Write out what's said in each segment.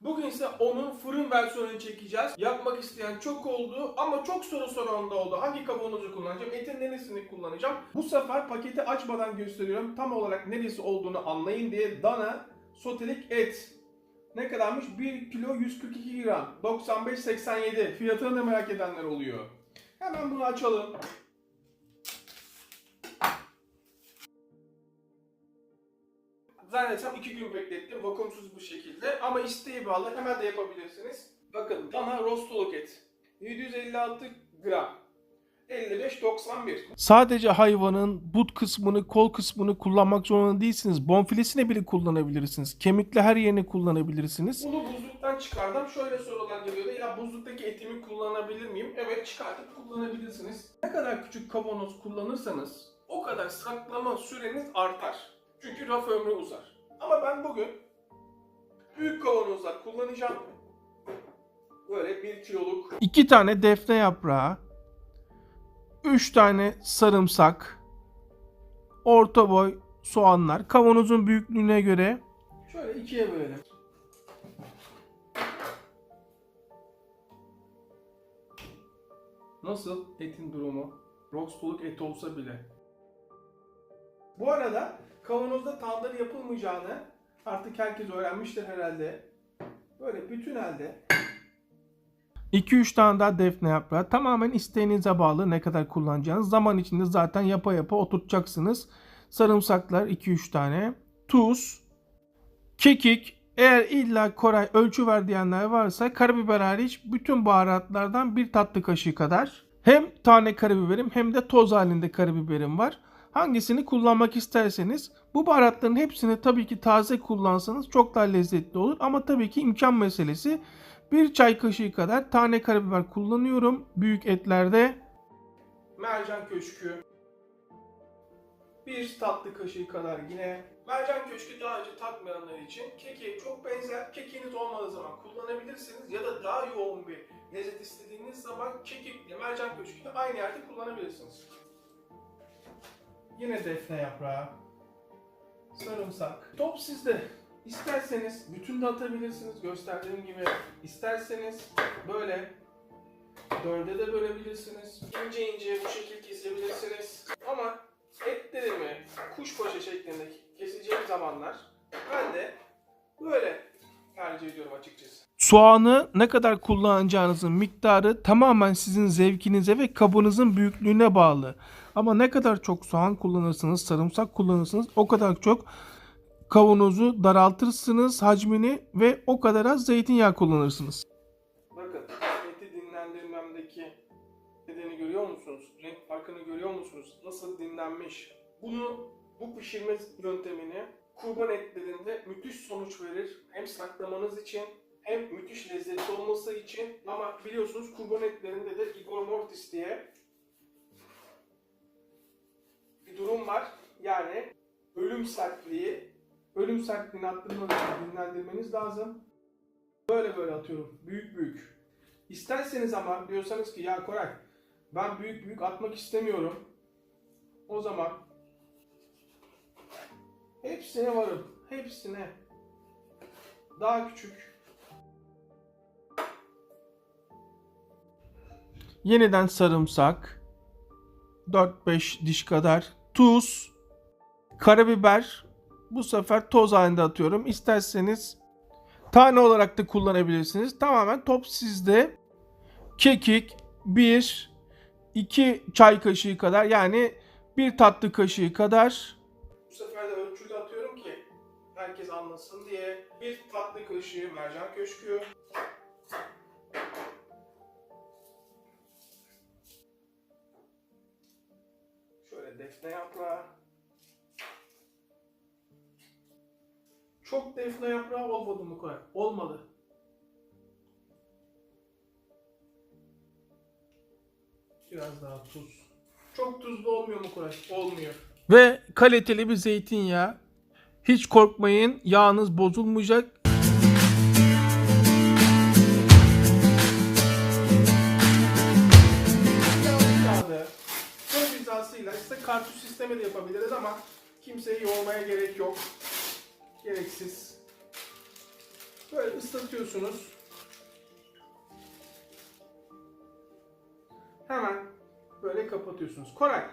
Bugün ise onun fırın versiyonunu çekeceğiz. Yapmak isteyen çok oldu ama çok soru soran da oldu. Hangi kavanozu kullanacağım, etin neresini kullanacağım? Bu sefer paketi açmadan gösteriyorum. Tam olarak neresi olduğunu anlayın diye dana sotelik et. Ne kadarmış? 1 kilo 142 gram. 95.87. Fiyatını da merak edenler oluyor. Hemen bunu açalım. Zannedersem 2 gün beklettim vakumsuz bu şekilde ama isteğe bağlı hemen de yapabilirsiniz. Bakın dana rostoluk et. 756 gram. 55.91. Sadece hayvanın but kısmını, kol kısmını kullanmak zorunda değilsiniz. Bonfilesine bile kullanabilirsiniz. Kemikli her yerini kullanabilirsiniz. Bunu buzluktan çıkardım. Şöyle sorular geliyordu. Ya buzluktaki etimi kullanabilir miyim? Evet çıkartıp kullanabilirsiniz. Ne kadar küçük kavanoz kullanırsanız o kadar saklama süreniz artar. Çünkü raf ömrü uzar. Ama ben bugün büyük kavanozlar kullanacağım. Böyle 1 kiloluk. 2 tane defne yaprağı. 3 tane sarımsak. Orta boy soğanlar. Kavanozun büyüklüğüne göre. Şöyle ikiye bölelim. Nasıl etin durumu? Rostoluk et olsa bile. Bu arada kavanozda tandır yapılmayacağını artık herkes öğrenmiştir herhalde. Böyle bütün elde 2-3 tane daha defne yaprağı. Tamamen isteğinize bağlı ne kadar kullanacağınız. Zaman içinde zaten yapa yapa oturtacaksınız. Sarımsaklar 2-3 tane. Tuz. Kekik. Eğer illa Koray ölçü ver diyenler varsa karabiber hariç bütün baharatlardan bir tatlı kaşığı kadar. Hem tane karabiberim hem de toz halinde karabiberim var. Hangisini kullanmak isterseniz bu baharatların hepsini tabii ki taze kullansanız çok daha lezzetli olur. Ama tabii ki imkan meselesi. Bir çay kaşığı kadar tane karabiber kullanıyorum büyük etlerde. Mercan köşkü. Bir tatlı kaşığı kadar yine. Mercan köşkü daha önce tatmayanlar için kekiğe çok benzer. Kekiğiniz olmadığı zaman kullanabilirsiniz ya da daha yoğun bir lezzet istediğiniz zaman kekikle mercan köşkü aynı yerde kullanabilirsiniz. Yine defne yaprağı. Sarımsak. Top sizde. İsterseniz bütün de atabilirsiniz gösterdiğim gibi. İsterseniz böyle dörde de bölebilirsiniz. İnce ince bu şekilde kesebilirsiniz. Ama etlerimi kuşbaşı şeklinde keseceğim zamanlar ben de böyle tercih ediyorum açıkçası. Soğanı ne kadar kullanacağınızın miktarı tamamen sizin zevkinize ve kabınızın büyüklüğüne bağlı. Ama ne kadar çok soğan kullanırsanız, sarımsak kullanırsanız o kadar çok kavanozu daraltırsınız hacmini ve o kadar az zeytinyağı kullanırsınız. Bakın eti dinlendirmemdeki nedeni görüyor musunuz? Renk farkını görüyor musunuz? Nasıl dinlenmiş? Bunu bu pişirme yöntemini kurban etlerinde müthiş sonuç verir. Hem saklamanız için hem müthiş lezzetli olması için ama biliyorsunuz kurban etlerinde de Igor Mortis diye bir durum var. Yani ölüm sertliği ölüm sertliğini arttırmanız için dinlendirmeniz lazım. Böyle böyle atıyorum. Büyük büyük. İsterseniz ama diyorsanız ki ya Koray ben büyük büyük atmak istemiyorum. O zaman hepsine varım. Hepsine. Daha küçük. Yeniden sarımsak. 4-5 diş kadar. Tuz. Karabiber. Bu sefer toz halinde atıyorum. İsterseniz tane olarak da kullanabilirsiniz. Tamamen top sizde. Kekik 1 2 çay kaşığı kadar yani bir tatlı kaşığı kadar. Bu sefer de ölçülü atıyorum ki herkes anlasın diye. Bir tatlı kaşığı mercan köşkü. Defne yaprağı. Çok defne yaprağı olmadı mı Koray? Olmadı. Biraz daha tuz. Çok tuzlu olmuyor mu Koray? Olmuyor. Ve kaliteli bir zeytinyağı. Hiç korkmayın yağınız bozulmayacak. Sistemi de yapabiliriz ama kimseyi yormaya gerek yok. Gereksiz. Böyle ıslatıyorsunuz. Hemen böyle kapatıyorsunuz. Koray,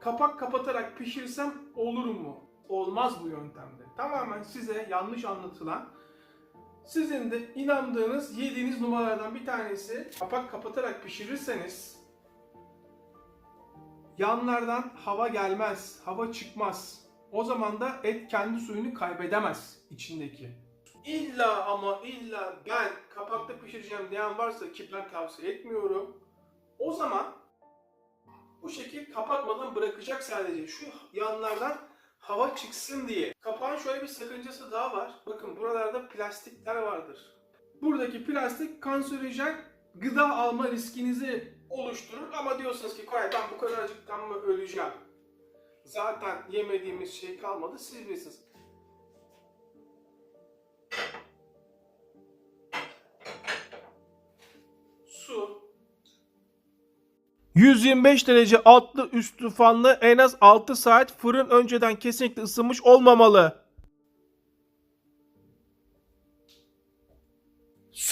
kapak kapatarak pişirsem olur mu? Olmaz bu yöntemde. Tamamen size yanlış anlatılan, sizin de inandığınız, yediğiniz numaralardan bir tanesi kapak kapatarak pişirirseniz yanlardan hava gelmez, hava çıkmaz. O zaman da et kendi suyunu kaybedemez içindeki. İlla ama illa ben kapakta pişireceğim diyen varsa ki ben tavsiye etmiyorum. O zaman bu şekil kapatmadan bırakacak sadece. Şu yanlardan hava çıksın diye. Kapağın şöyle bir sakıncası daha var. Bakın buralarda plastikler vardır. Buradaki plastik kanserojen gıda alma riskinizi oluşturur ama diyorsunuz ki Koray ben bu kadarcıktan mı öleceğim? Zaten yemediğimiz şey kalmadı siz bilirsiniz. Su. 125 derece altlı üstü fanlı en az 6 saat fırın önceden kesinlikle ısınmış olmamalı.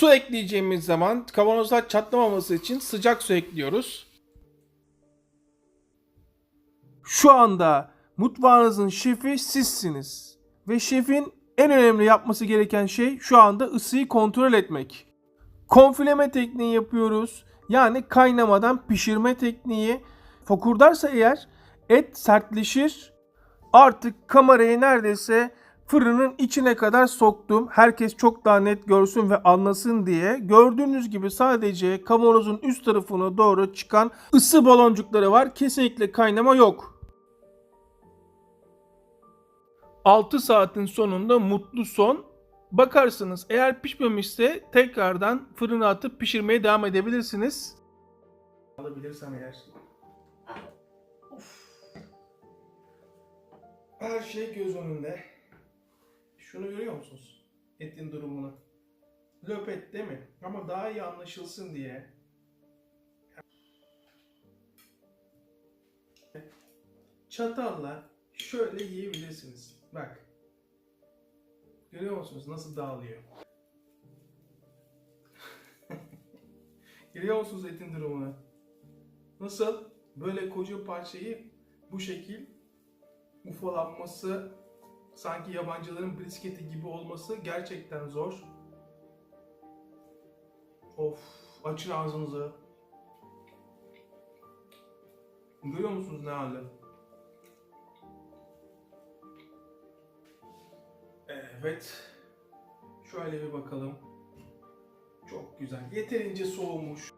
Su ekleyeceğimiz zaman kavanozlar çatlamaması için sıcak su ekliyoruz. Şu anda mutfağınızın şefi sizsiniz. Ve şefin en önemli yapması gereken şey şu anda ısıyı kontrol etmek. Konfileme tekniği yapıyoruz. Yani kaynamadan pişirme tekniği. Fokurdarsa eğer et sertleşir. Artık kamerayı neredeyse fırının içine kadar soktum. Herkes çok daha net görsün ve anlasın diye. Gördüğünüz gibi sadece kavanozun üst tarafına doğru çıkan ısı baloncukları var. Kesinlikle kaynama yok. 6 saatin sonunda mutlu son. Bakarsınız eğer pişmemişse tekrardan fırına atıp pişirmeye devam edebilirsiniz. Alabilirsem eğer. Of. Her şey göz önünde. Şunu görüyor musunuz? Etin durumunu. Löpet değil mi? Ama daha iyi anlaşılsın diye. Çatalla şöyle yiyebilirsiniz. Bak. Görüyor musunuz nasıl dağılıyor? Görüyor musunuz etin durumunu? Nasıl? Böyle koca parçayı bu şekil ufalanması, sanki yabancıların brisketi gibi olması gerçekten zor. Of, açın ağzınızı. Görüyor musunuz ne hali? Evet. Şöyle bir bakalım. Çok güzel. Yeterince soğumuş.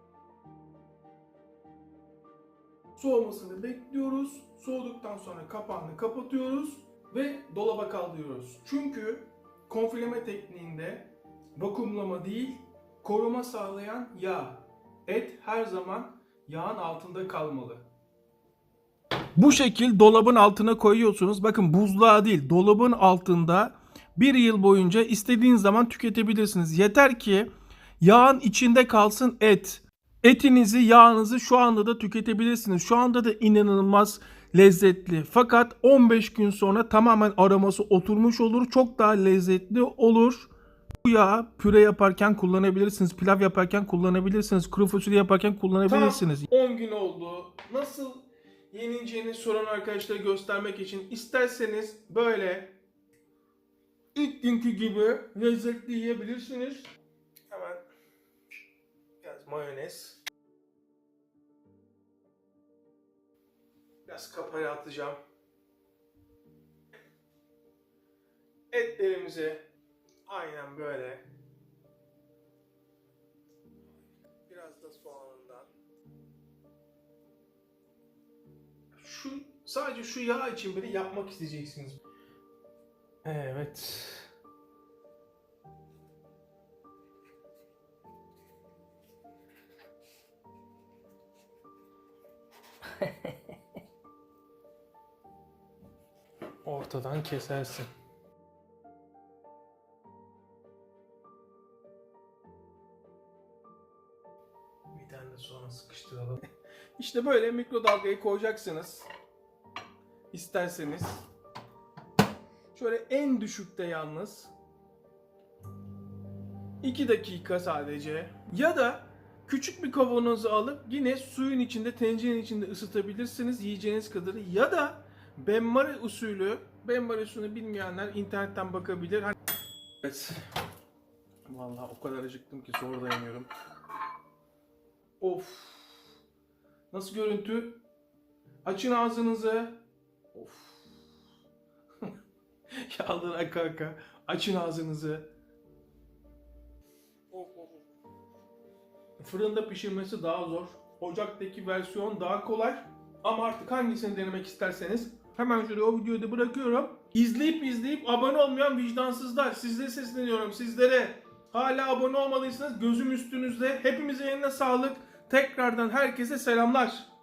Soğumasını bekliyoruz. Soğuduktan sonra kapağını kapatıyoruz ve dolaba kaldırıyoruz. Çünkü konfileme tekniğinde vakumlama değil, koruma sağlayan yağ. Et her zaman yağın altında kalmalı. Bu şekil dolabın altına koyuyorsunuz. Bakın buzluğa değil, dolabın altında bir yıl boyunca istediğiniz zaman tüketebilirsiniz. Yeter ki yağın içinde kalsın et. Etinizi, yağınızı şu anda da tüketebilirsiniz. Şu anda da inanılmaz lezzetli. Fakat 15 gün sonra tamamen aroması oturmuş olur. Çok daha lezzetli olur. Bu yağı püre yaparken kullanabilirsiniz. Pilav yaparken kullanabilirsiniz. Kuru fasulye yaparken kullanabilirsiniz. 10 gün oldu. Nasıl yenileceğini soran arkadaşlara göstermek için isterseniz böyle ilk günkü gibi lezzetli yiyebilirsiniz. Hemen biraz mayonez. Biraz kapağı atacağım. Etlerimizi aynen böyle. Biraz da soğanından. Şu sadece şu yağ için bile yapmak isteyeceksiniz. Evet. Ortadan kesersin. Bir tane de soğan sıkıştıralım. İşte böyle mikrodalgaya koyacaksınız. İsterseniz. Şöyle en düşükte yalnız. 2 dakika sadece. Ya da küçük bir kavanozu alıp yine suyun içinde tencerenin içinde ısıtabilirsiniz yiyeceğiniz kadarı. Ya da benmari usulü, benmari usulünü bilmeyenler internetten bakabilir. Hani- Evet. Vallahi o kadar acıktım ki zor dayanıyorum. Of. Nasıl görüntü? Açın ağzınızı. Of. Yağlar aka aka. Açın ağzınızı. Fırında pişirmesi daha zor. Ocaktaki versiyon daha kolay. Ama artık hangisini denemek isterseniz hemen şuraya o videoyu da bırakıyorum. İzleyip izleyip abone olmayan vicdansızlar. Sizlere sesleniyorum sizlere. Hala abone olmadıysanız gözüm üstünüzde. Hepimizin eline sağlık. Tekrardan herkese selamlar.